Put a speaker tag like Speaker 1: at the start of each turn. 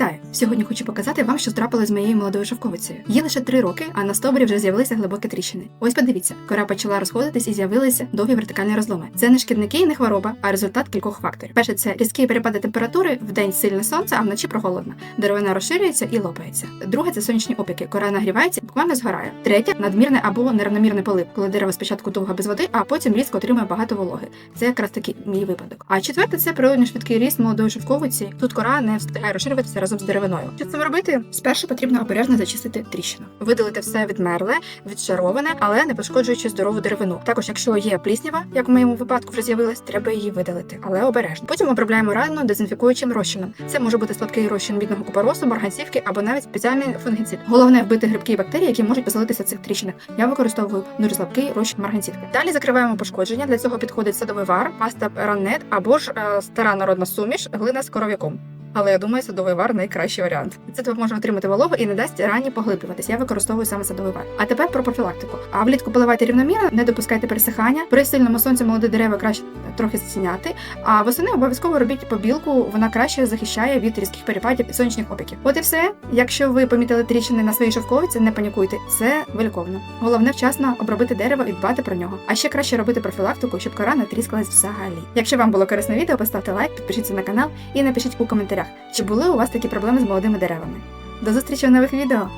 Speaker 1: Вітаю! Сьогодні хочу показати вам, що трапилось з моєю молодою шовковицею. Є лише три роки, а на стовбурі вже з'явилися глибокі тріщини. Ось подивіться, кора почала розходитись і з'явилися довгі вертикальні розломи. Це не шкідники і не хвороба, а результат кількох факторів. Перше, це різкі перепади температури, в день сильне сонце, а вночі прохолодно. Деревина розширюється і лопається. Друге це сонячні опіки. Кора нагрівається, буквально згорає. Третє надмірне або нерівномірний полив, коли дерево спочатку довго без води, а потім різко отримує багато вологи. Це якраз таки мій випадок. А четверте це природний швидкий ріст молодої шовковиці. Тут кора не встигає розширюватися разом з деревиною. Що з цим робити? Спершу потрібно обережно зачистити тріщину, видалити все відмерле, відшароване, але не пошкоджуючи здорову деревину. Також, якщо є пліснява, як в моєму випадку вже з'явилась, треба її видалити, але обережно. Потім обробляємо рану дезінфікуючим розчином. Це може бути сладкий розчин мідного купоросу, марганцівки або навіть спеціальний фунгіцид. Головне вбити грибки і бактерії, які можуть поселитися в цих тріщинах. Я використовую дуже слабкий розчин марганцівки. Далі закриваємо пошкодження. Для цього підходить садовий вар, паста ранет або ж е, стара народна суміш, глина з коров'яком. Але я думаю, садовий вар найкращий варіант. Це допоможе отримати вологу і не дасть рані поглиблюватись. Я використовую саме садовий вар. А тепер про профілактику. А влітку поливайте рівномірно, не допускайте пересихання. При сильному сонці молоді дерева краще трохи зціняти. А восени обов'язково робіть побілку, вона краще захищає від різких перепадів і сонячних опіків. От і все. Якщо ви помітили тріщини на своїй шовковиці, не панікуйте, це виліковно. Головне вчасно обробити дерево і дбати про нього. А ще краще робити профілактику, щоб кора не тріскалась взагалі. Якщо вам було корисне відео, поставте лайк, підпишіться на канал і напишіть у коментарях, чи були у вас такі проблеми з молодими деревами. До зустрічі в нових відео!